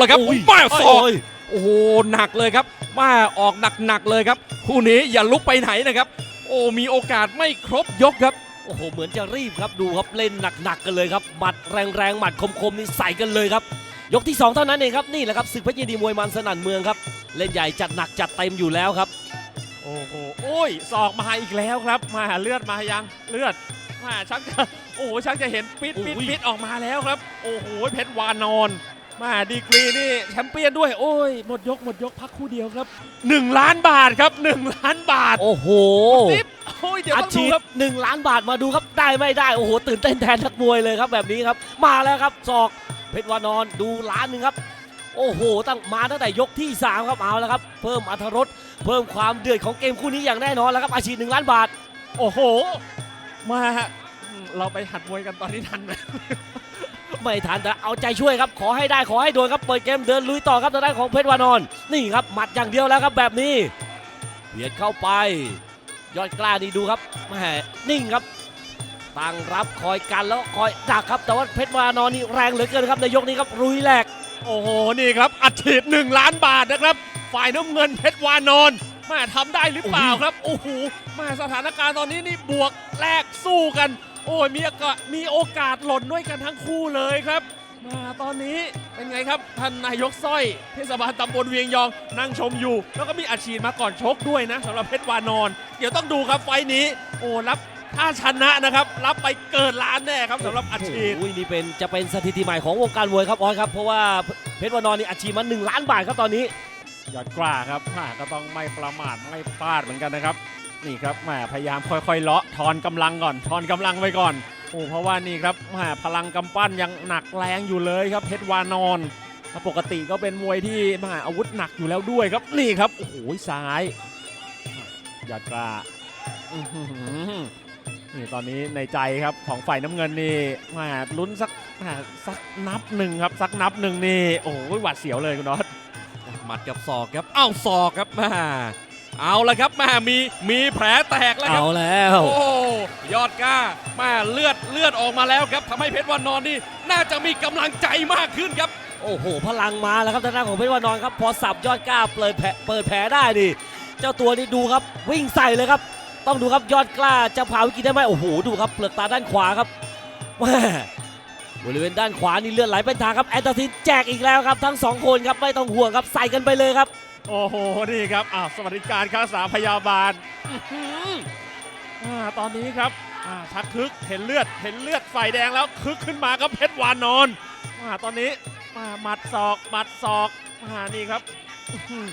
ละครับโอ้ยมาศอกโอ้ยโอ้โหหนักเลยครับมาออกหนักๆเลยครับ คู่นี้อย่าลุกไปไหนนะครับ โอ้มีโอกาสไม่ครบยกครับโอ้โหเหมือนจะรีบครับดูครับเล่นหนักๆกันเลยครับหมัดแรงๆหมัดคมๆนี่ใส่กันเลยครับ ยกที่ 2 เท่านั้นเองครับนี่แหละครับศึกเพชรยินดีมวยมันสนั่นเมืองครับ เล่นใหญ่จัดหนักจัดเต็มอยู่แล้วครับ โอ้โหโอ้ยศอกมาอีกแล้วครับ มาเลือดมายังเลือดมาชักจะโอ้โหชักจะเห็นปิดปิดโอ้ยปิดออกมาแล้วครับ โอ้โหเพชรวานอน มาดีกรีนี่แชมเปี้ยนด้วยโอ้ยหมดยกหมดยกพักคู่เดียวครับ 1 ล้านบาทครับ 1 ล้านบาทโอ้โหติ๊บโอ้ยเดี๋ยวอัดต้องดูฉีดครับหนึ่งล้านบาทมาดูครับได้ไม่ได้โอ้โหตื่นเต้นแทนนักมวยเลยครับแบบนี้ครับ มาแล้วครับศอกเพชรวานอนดูล้านหนึ่งครับ โอ้โหตั้งมาตั้งแต่ยกที่3ครับเอาแล้วครับ เพิ่มอรรถรสเพิ่มความเดือดของเกมคู่นี้อย่างแน่นอนแล้วครับอาชีพหนึ่งล้านบาท โอ้โห มาอืมเราไปหัดมวยกันตอนนี้ทันไหม ไม่ทันแต่เอาใจช่วยครับขอให้ได้ขอให้โดนครับเปิดเกมเดินลุยต่อครับทางด้านของเพชรวานอนนี่ครับหมัดอย่างเดียวแล้วครับแบบนี้เบียดเข้าไป ยอดกล้านี่ดูครับแหมนิ่งครับตั้งรับคอยกันแล้วคอยดักครับ แต่ว่าเพชรวานอนนี่แรงเหลือเกินครับในยกนี้ครับรุยแหลกโอ้โหนี่ครับอัดฉีด1ล้านบาทนะครับฝ่ายน้ำเงินเพชรวานอนมาทำได้หรือเปล่าครับโอ้โหมาสถานการณ์ตอนนี้นี่บวกแลกสู้กัน โอ้ยมีโอกาสมีโอกาสหล่นด้วยกันทั้งคู่เลยครับ มาตอนนี้เป็นไงครับท่านนายกสร้อยเทศบาลตำบลเวียงยองนั่งชมอยู่ แล้วก็มีอัดฉีดมาก่อนชกด้วยนะสำหรับเพชรวานอน เดี๋ยวต้องดูครับไฟล์นี้ โอ้รับถ้าชนะนะครับรับไปเกินล้านแน่ครับสำหรับอัดฉีดโอ้ยนี่เป็นจะเป็นสถิติใหม่ของวงการมวยครับออยครับเพราะว่าเพชรวานอนนี่อาชีพมัน1ล้านบาทครับตอนนี้ยอดกล้าครับแม่ก็ต้องไม่ประมาทไม่พลาดเหมือนกันนะครับ นี่ครับแม่พยายามค่อยๆเลาะทอนกำลังก่อนทอนกำลังไปก่อนโอ้เพราะว่านี่ครับแม่พลังกำปั้นยังหนักแรงอยู่เลยครับเพชรวานอนแล้วปกติก็เป็นมวยที่แม่อาวุธหนักอยู่แล้วด้วยครับนี่ครับโอ้โหซ้ายยอดกล้านี่ตอนนี้ในใจครับของฝ่ายน้ำเงินนี่ม่ลุ้นสักสักนับหนึ่งครับสักนับหนึ่งนี่โอ้โหหวาดเสียวเลยคุณน็อตหมัดกับศอกครับเอ้าศอกครับมา เอาละครับแมามีมีแผลแตกแล้วครัเอาบแล้วโอ้ยอดกล้าแมาเลือดเลือดออกมาแล้วครับทำให้เพชรวานอนนี่น่าจะมีกำลังใจมากขึ้นครับ โอ้โห พลังมาแล้วครับทางด้านของเพชรวานอนครับ พอสับยอดกล้าเปิดแผลเปิดแผลได้ดิเจ้าตัวนี้ดูครับวิ่งใส่เลยครับ ต้องดูครับยอดกล้าจะผ่าวิกฤตได้ไหมโอ้โหดูครับเปลือกตาด้านขวาครับแม่บริเวณด้านขวานี่เลือดไหลเป็นทางครับแอนตาซินแจกอีกแล้วครับทั้งสองคนครับไม่ต้องห่วงครับใส่กันไปเลยครับ โอ้โห นี่ครับอ้าวสวัสดิการค่ารักษาพยาบาลอาตอนนี้ครับอ่าชักคึกเห็นเลือดเห็นเลือดไฟแดงแล้วคึกขึ้นมาครับเพชรวานอนอ่าตอนนี้มาหมัดศอกหมัดศอกอ่านี่ครับอื้อหือ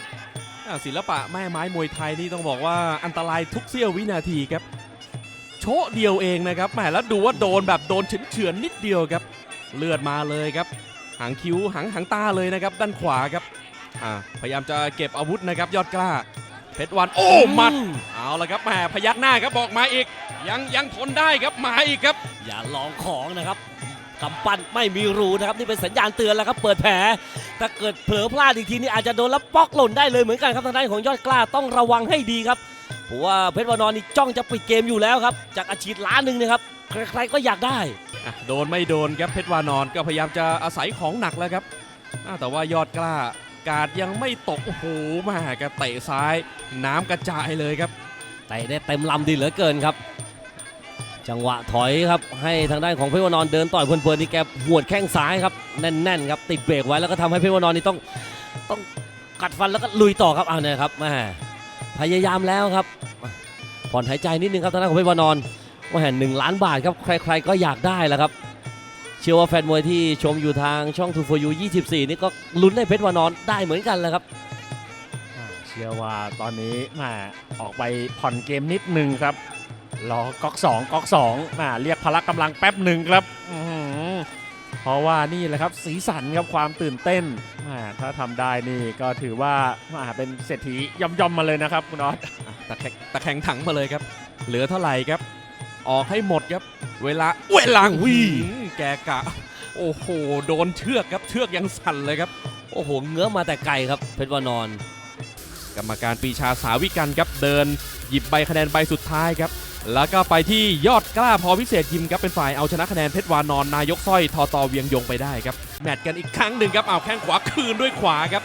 อ่าศิลปะแม่ไม้มวยไทยนี่ต้องบอกว่าอันตรายทุกเสี้ยววินาทีครับ โชะเดียวเองนะครับแหมแล้วดูว่าโดนแบบโดนเฉือนๆนิดเดียวครับ เลือดมาเลยครับ หางคิ้วหางหางตาเลยนะครับ ด้านขวาครับ อ่าพยายามจะเก็บอาวุธนะครับยอดกล้า เพชรวันโอ้หมัดเอาละครับแหมพยักหน้าครับบอกมาอีก ยังยังทนได้ครับมาอีกครับ อย่าลองของนะครับกำปั้นไม่มีรูนะครับนี่เป็นสัญญาณเตือนแล้วครับเปิดแผลถ้าเกิดเผลอพลาดอีกทีนี่อาจจะโดนแล้วป๊อกหล่นได้เลยเหมือนกันครับทางด้านของยอดกล้าต้องระวังให้ดีครับเพราะว่าเพชรวานอนนี่จ้องจะปิดเกมอยู่แล้วครับจากอาชีพล้านหนึ่งนะครับใครๆก็อยากได้อะโดนไม่โดนครับเพชรวานอนก็พยายามจะอาศัยของหนักแล้วครับอะแต่ว่ายอดกล้า กาดยังไม่ตก โอ้โหแมาแกเตะซ้ายน้ำกระจายเลยครับแต่ได้เต็มลำดีเหลือเกินครับ จังหวะถอยครับให้ทางด้านของเพชรวานอนเดินต่อยเพลินๆนี่แกหวดแข้งซ้ายครับแน่นๆครับติดเบรกไว้แล้วก็ทำให้เพชรวานอนนี่ต้องต้องกัดฟันแล้วก็ลุยต่อครับเอาเนี่ยครับแม่พยายามแล้วครับผ่อนหายใจนิดนึงครับทางด้านของเพชรวานอนว่าแห่หนึ่งล้านบาทครับใคร ๆก็อยากได้แหละครับ เชื่อว่าแฟนมวยที่ชมอยู่ทางช่อง2 for you 24 นี่ก็ลุ้นให้เพชรวานอนได้เหมือนกันแหละครับอ่าเชื่อว่าตอนนี้แม่ออกไปผ่อนเกมนิดนึงครับรอก๊อกสองก๊อกสองอ่าเรียกพละกำลังแป๊บหนึ่งครับอื้อหือเพราะว่านี่แหละครับสีสันครับความตื่นเต้นอ่าถ้าทำได้นี่ก็ถือว่าอ่าเป็นเศรษฐีย่อมๆมาเลยนะครับคุณออสอะตะแคงตะแคงถังมาเลยครับ เหลือเท่าไหร่ครับ ออกให้หมดครับ เวลาเวลาวิแกกะ โอ้โห โดนเชือกครับเชือกยังสั่นเลยครับ โอ้โห เงื้อมาแต่ไกลครับ เพชรวานอน กรรมการปรีชาสาวิกันครับเดิน หยิบใบคะแนนใบสุดท้ายครับ แล้วก็ไปที่ยอดกล้าพอพิเศษยิมครับเป็นฝ่ายเอาชนะคะแนนเพชรวานอนนายกสร้อยทอตอเวียงยงไปได้ครับแมตช์กันอีกครั้งหนึ่งครับเอาแข้งขวาคืนด้วยขวาครับ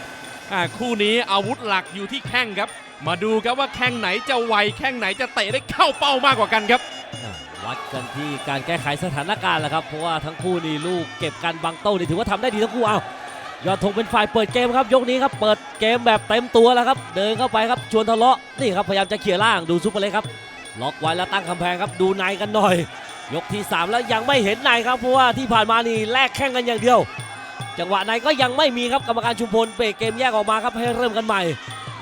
อ่าคู่นี้อาวุธหลักอยู่ที่แข้งครับ มาดูครับว่าแข้งไหนจะไวแข้งไหนจะเตะได้เข้าเป้ามากกว่ากันครับอะ วัดกันที่การแก้ไขสถานการณ์แหละครับ เพราะว่าทั้งคู่นี่ลูกเก็บกันบังโต้นี่ถือว่าทำได้ดีทั้งคู่เอายอดธงเป็นฝ่ายเปิดเกมครับยกนี้ครับเปิดเกมแบบเต็มตัวแล้วครับเดินเข้าไปครับชวนทะเลาะนี่ครับพยายามจะเขี่ยล่างดูซุปเปอร์เล็กครับล็อกไว้แล้วตั้งกำแพงครับดูในกันหน่อย ยกที่ 3 แล้วยังไม่เห็นในครับเพราะว่าที่ผ่านมานี่แลกแข้งกันอย่างเดียว จังหวะในก็ยังไม่มีครับกรรมการชุมพลเบรกเกมแยกออกมาครับให้เริ่มกันใหม่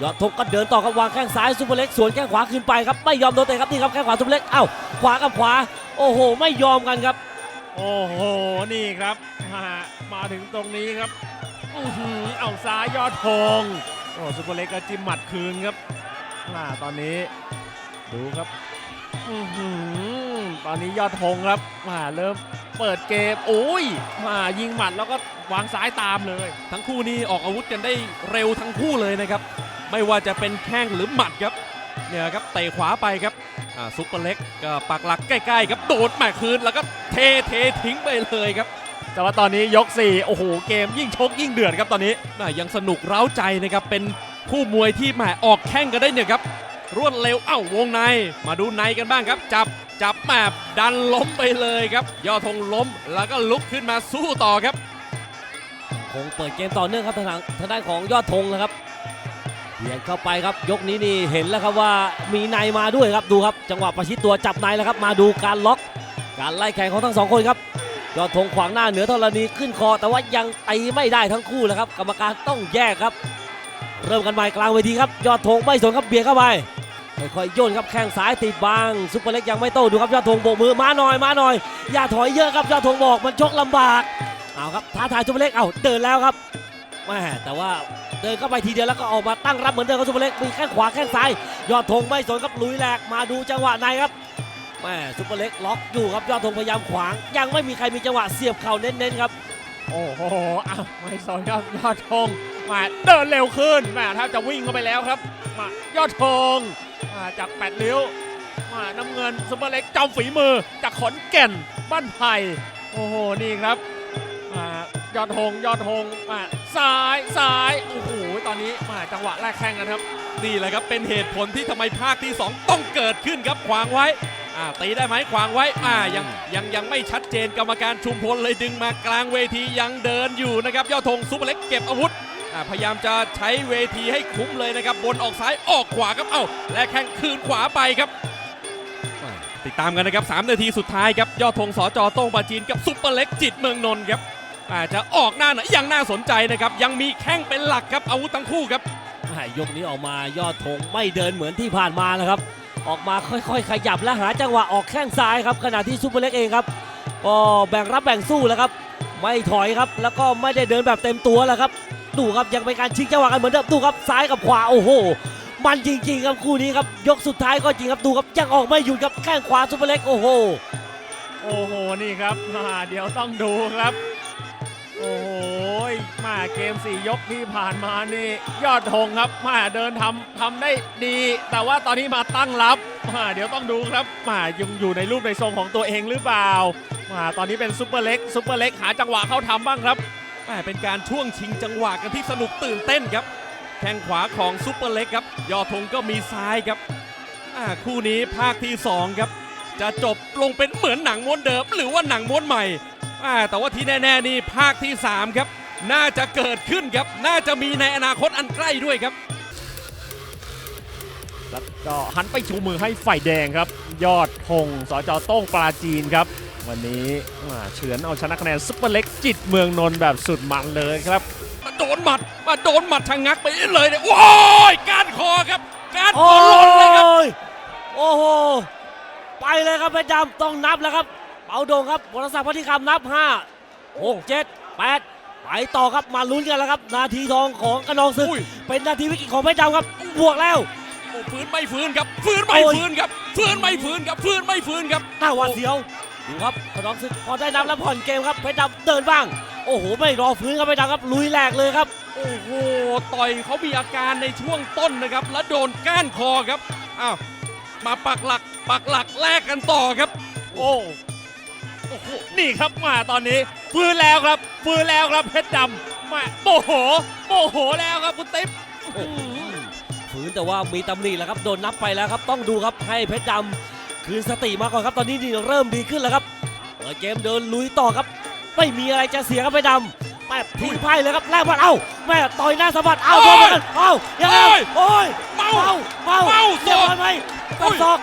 ยอดธงก็เดินต่อครับวางแข้งซ้ายซุปเปอร์เล็กสวนแข้งขวาขึ้นไปครับไม่ยอมโดนเตะครับนี่ครับแข้งขวาซุปเปอร์เล็กเอ้าขวากับขวา โอ้โห ไม่ยอมกันครับ โอ้โหนี่ครับมามาถึงตรงนี้ครับอื้อหือเอาซ้ายยอดธงโอ้ซุปเปอร์เล็กก็จิ้มหมัดคืนครับอ่าตอนนี้ดูครับอื้อหือตอนนี้ยอดธงครับมาเริ่มเปิดเกมโอ้ยมายิงหมัดแล้วก็วางซ้ายตามเลย ทั้งคู่นี้ออกอาวุธกันได้เร็วทั้งคู่เลยนะครับ ไม่ว่าจะเป็นแข้งหรือหมัดครับเนี่ยครับเตะขวาไปครับอ่าซุปเปอร์เล็กก็ปักหลักใกล้ๆครับโดดแม่คืนแล้วก็เทเททิ้งไปเลยครับ แต่ว่าตอนนี้ยก 4 โอ้โห เกมยิ่งชกยิ่งเดือดครับตอนนี้น่ายังสนุกเร้าใจนะครับ เป็นคู่มวยที่แหมออกแข้งกันได้เนี่ยครับ รวดเร็วเอ้าวงในมาดูในกันบ้างครับ จับจับแหมดันล้มไปเลยครับ ยอดธงล้มแล้วก็ลุกขึ้นมาสู้ต่อครับ คงเปิดเกมต่อเนื่องครับทางด้านทางด้านของยอดธงนะครับ เบียดเข้าไปครับยกนี้นี่เห็นแล้วครับว่ามีในมาด้วยครับดูครับจังหวะประชิดตัวจับในแล้วครับมาดูการล็อก การไล่แข่งของทั้งสองคนครับยอดธงขวางหน้าเหนือธรณีขึ้นคอ แต่ว่ายังตีไม่ได้ทั้งคู่แล้วครับ กรรมการต้องแยกครับ เริ่มกันใหม่กลางเวทีครับ ยอดธงไม่สนครับเบียดเข้าไปค่อยๆโยนครับแข้งซ้ายติดบังซุปเปอร์เล็กยังไม่โตดูครับยอดธงโบกมือมาหน่อยมาหน่อย อย่าถอยเยอะครับยอดธงบอกมันชกลำบากเอาครับท้าทายซุปเปอร์เล็กเอาเดินแล้วครับ แม่แต่ว่าเดินเข้าไปทีเดียวแล้วก็ออกมาตั้งรับเหมือนเดิมครับซุปเปอร์เล็กมีแข้งขวาแข้งซ้าย ยอดธงไม่สนครับลุยแหลกมาดูจังหวะในครับแม่ซุปเปอร์เล็กล็อกอยู่ครับยอดธงพยายามขวาง ยังไม่มีใครมีจังหวะเสียบเข่าเน้นๆครับโอ้โหอ้าวไม่สนครับยอดธงมาเดินเร็วขึ้นแม่ถ้าจะวิ่งเข้าไปแล้วครับมายอดธงมาจากแปดริ้ยวมาน้ำเงินซุปเปอร์เล็กจอมฝีมือจากขอนแก่นบ้านไผ่โอ้โหนี่ครับมายอดธงยอดธงมา ซ้ายซ้ายโอ้โหตอนนี้มาจังหวะแรกแข้งกันครับ นี่แหละครับเป็นเหตุผลที่ทำไมภาคที่ 2 ต้องเกิดขึ้นครับขวางไว้อ่าตีได้ไหมขวางไว้อ่ายังยังยังไม่ชัดเจนกรรมการชุมพลเลยดึงมากลางเวทียังเดินอยู่นะครับยอดธงซุปเปอร์เล็กเก็บอาวุธอ่าพยายามจะใช้เวทีให้คุ้มเลยนะครับบนออกซ้ายออกขวาครับเอ้าและแข้งคืนขวาไปครับ ติดตามกันนะครับ 3 นาทีสุดท้ายครับ ยอดธงสจโต้งปาจีนกับซุปเปอร์เล็กจิตเมืองนนท์ครับ อาจะออกหน้าไหนยังน่าสนใจนะครับ ยังมีแข้งเป็นหลักครับอาวุธทั้งคู่ครับอ่ายกนี้ออกมายอดธงไม่เดินเหมือนที่ผ่านมาแล้วครับ ออกมาค่อยๆ ขยับและหาจังหวะออกแข้งซ้ายครับขณะที่ซูเปอร์เล็กเองครับก็แบ่งรับแบ่งสู้แล้วครับ ไม่ถอยครับ แล้วก็ไม่ได้เดินแบบเต็มตัวแล้วครับ ดูครับยังเป็นการชิงจังหวะกันเหมือนเดิมดูครับซ้ายกับขวาโอ้โหมันจริงๆครับคู่นี้ครับยกสุดท้ายก็จริงครับดูครับยังออกไม่หยุดครับแข้งขวาซูเปอร์เล็กโอ้โหโอ้โหนี่ครับมาเดี๋ยวต้องดูครับ โอ้โหมาเกมสี่ยกที่ผ่านมานี่ยอดธงครับมาเดินทำทำได้ดี แต่ว่าตอนนี้มาตั้งรับมาเดี๋ยวต้องดูครับมายังอยู่ในรูปในทรงของตัวเองหรือเปล่ามาตอนนี้เป็นซุปเปอร์เล็กซุปเปอร์เล็กหาจังหวะเข้าทำบ้างครับแม่เป็นการช่วงชิงจังหวะกันที่สนุกตื่นเต้นครับ แข้งขวาของซุปเปอร์เล็กครับ ยอดธงก็มีซ้ายครับอ่าคู่นี้ภาคที่ 2 ครับ จะจบลงเป็นเหมือนหนังม้วนเดิม หรือว่าหนังม้วนใหม่ แต่ว่าที่แน่ ๆ นี่ภาคที่ 3 ครับ น่าจะเกิดขึ้นครับ น่าจะมีในอนาคตอันใกล้ด้วยครับ แล้วก็หันไปชูมือให้ฝ่ายแดงครับ ยอดธงสจโต้งปราจีนครับ วันนี้อ่าเฉือนเอาชนะคะแนนซุปเปอร์เล็กจิตเมืองนนท์แบบสุดมันเลยครับโดนหมัดมาโดนหมัดชะงักไปเลยเนี่ยโอ้ยก้านคอครับก้านคโอ้อหล่นเลยครับยโอ้โหไปเลยครับเพชรดำต้องนับแล้วครับ เปาโด่งครับวรศักดิ์พัทธิคำนับ5 6 7 8 ไปต่อครับมาลุ้นกันแล้วครับ นาทีทองของกระนองศึก อุ้ย เป็นนาทีวิกฤตของเพชรดำครับบวกแล้ว โอ้ฟื้นไม่ฟื้นครับฟื้นไม่โอ้ย ฟื้นครับฟื้นไม่ฟื้นครับฟื้นไม่ฟื้นครับ หน้าหวาดเสียวดูครับกระนองศึกพอได้นับแล้วผ่อนเกมครับเพชรดำเดินบ้าง โอ้โห ไม่รอฟื้นครับเพชรดำครับลุยแหลกเลยครับ โอ้โห ต่อยเขามีอาการในช่วงต้นนะครับ แล้วโดนก้านคอครับ อ้าว มาปักหลัก ปักหลักแลกกันต่อครับ โอ้โอ้โห นี่ครับมาตอนนี้ฟื้นแล้วครับฟื้นแล้วครับเพชรดำมาโมโหโมโหแล้วครับคุณติ๊บโอ้โหฝืนแต่ว่ามีตำหนิแล้วครับโดนนับไปแล้วครับ ต้องดูครับให้เพชรดำคืนสติมาก่อนครับ ตอนนี้นี่เริ่มดีขึ้นแล้วครับเปิดเกมเดินลุยต่อครับ ไม่มีอะไรจะเสียครับเพชรดำแม่ทิ้งไพ่เลยครับแลกบอลเอ้าแม่ต่อยหน้าสะบัดเอ้าโดนเหมือนกันเอ้ายังไงโอ้ยเมาเมาเมาเมาเรียบร้อยไหมโอ้ตัดยศอก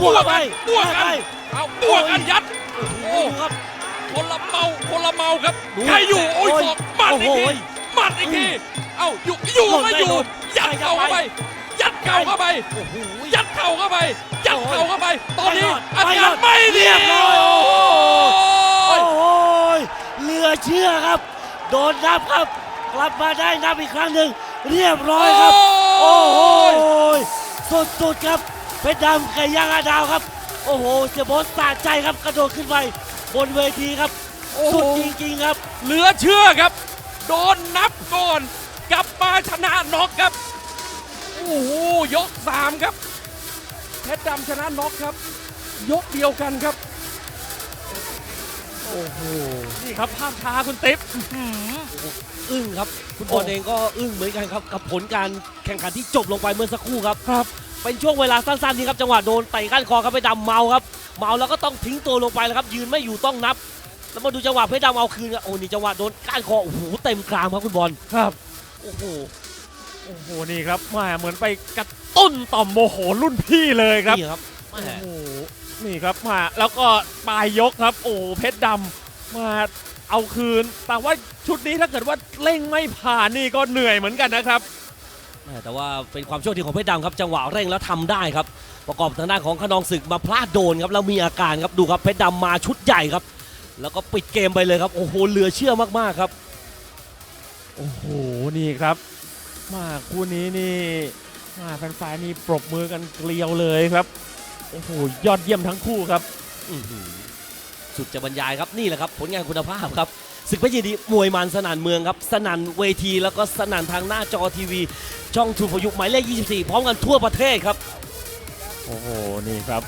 บวกไปบวกกันไปเอาบวกกันยัด โอ้โหดูครับคนละเมาคนละเมาครับดูใครอยู่โอ้ยโอ้ยศอกหมัดโอ้อีโหกทีหมัดอีกทีเอ้าอยู่อยู่หล่นไม่ไม่อยู่หล่นยัดเข่าเข้าไป ยัดเข่าเข้าไปโอ้โหยัดเข่าเข้าไปยัดเข่าเข้าไป ตอนนี้ไม่อารอดการไม่ดีเรียบร้อยโอ้โอ้ยโหเหลือเชื่อครับ โดนนับครับ กลับมาได้นับอีกครั้งหนึ่งเรียบร้อยครับ โอ้โหสุดๆครับเพชรดำไก่ย่างอาดาวครับ โอ้โหเสียโบอสสะใจครับกระโดดขึ้นไปบนเวทีครับโอ้โห สุดจริงๆครับ เหลือเชื่อครับ โดนนับก่อนกลับมาชนะน็อกครับ โอ้โหยกสามครับเพชรดำชนะน็อกครับ ยกเดียวกันครับ โอ้โหนี่ครับภาพช้าคุณติ๊บอื้อหืออึ้งครับ คุณบอลเองก็อึ้งเหมือนกันครับ กับผลการแข่งขันที่จบลงไปเมื่อสักครู่ครับ ครับ เป็นช่วงเวลาสั้นๆนี้ครับจังหวะโดนเตะก้านคอครับเพชรดำเมาครับ เมาแล้วก็ต้องทิ้งตัวลงไปแล้วครับ ยืนไม่อยู่ต้องนับ แล้วมาดูจังหวะเพชรดำเอาคืนครับโอ้นี่จังหวะโดนก้านคอโอ้โหเต็มกรามครับคุณบอลครับโอ้โหโอ้โหนี่ครับแหมาเหมือนไปกระตุ้นต่อมโมโหรุ่นพี่เลยครับนี่ครับแหโอ้มโหนี่ครับมาแล้วก็ปลายยกครับ โอ้โหเพชรดำมาเอาคืน แต่ว่าชุดนี้ถ้าเกิดว่าเร่งไม่ผ่านนี่ก็เหนื่อยเหมือนกันนะครับ แหมแต่ว่าเป็นความโชคดีของเพชรดำครับจังหวะเร่งแล้วทำได้ครับ ประกอบทางด้านของขนองศึกมาพลาดโดนครับแล้วมีอาการครับดูครับเพชรดำมาชุดใหญ่ครับ แล้วก็ปิดเกมไปเลยครับโอ้โหเหลือเชื่อมากๆครับโอ้โหนี่ครับ มาคู่นี้นี่มาแฟนๆนี่ปรบมือกันเกลียวเลยครับโอ้โหยอดเยี่ยมทั้งคู่ครับอื้อหือสุดจะบรรยายครับนี่แหละครับ ผลงานคุณภาพครับ ศึกพระเยดีมวยมันสนั่นเมืองครับ สนั่นเวทีแล้วก็สนั่นทางหน้าจอทีวี ช่องทูพยุกหมายเลข 24 พร้อมกันทั่วประเทศครับ โอ้โห นี่ครับ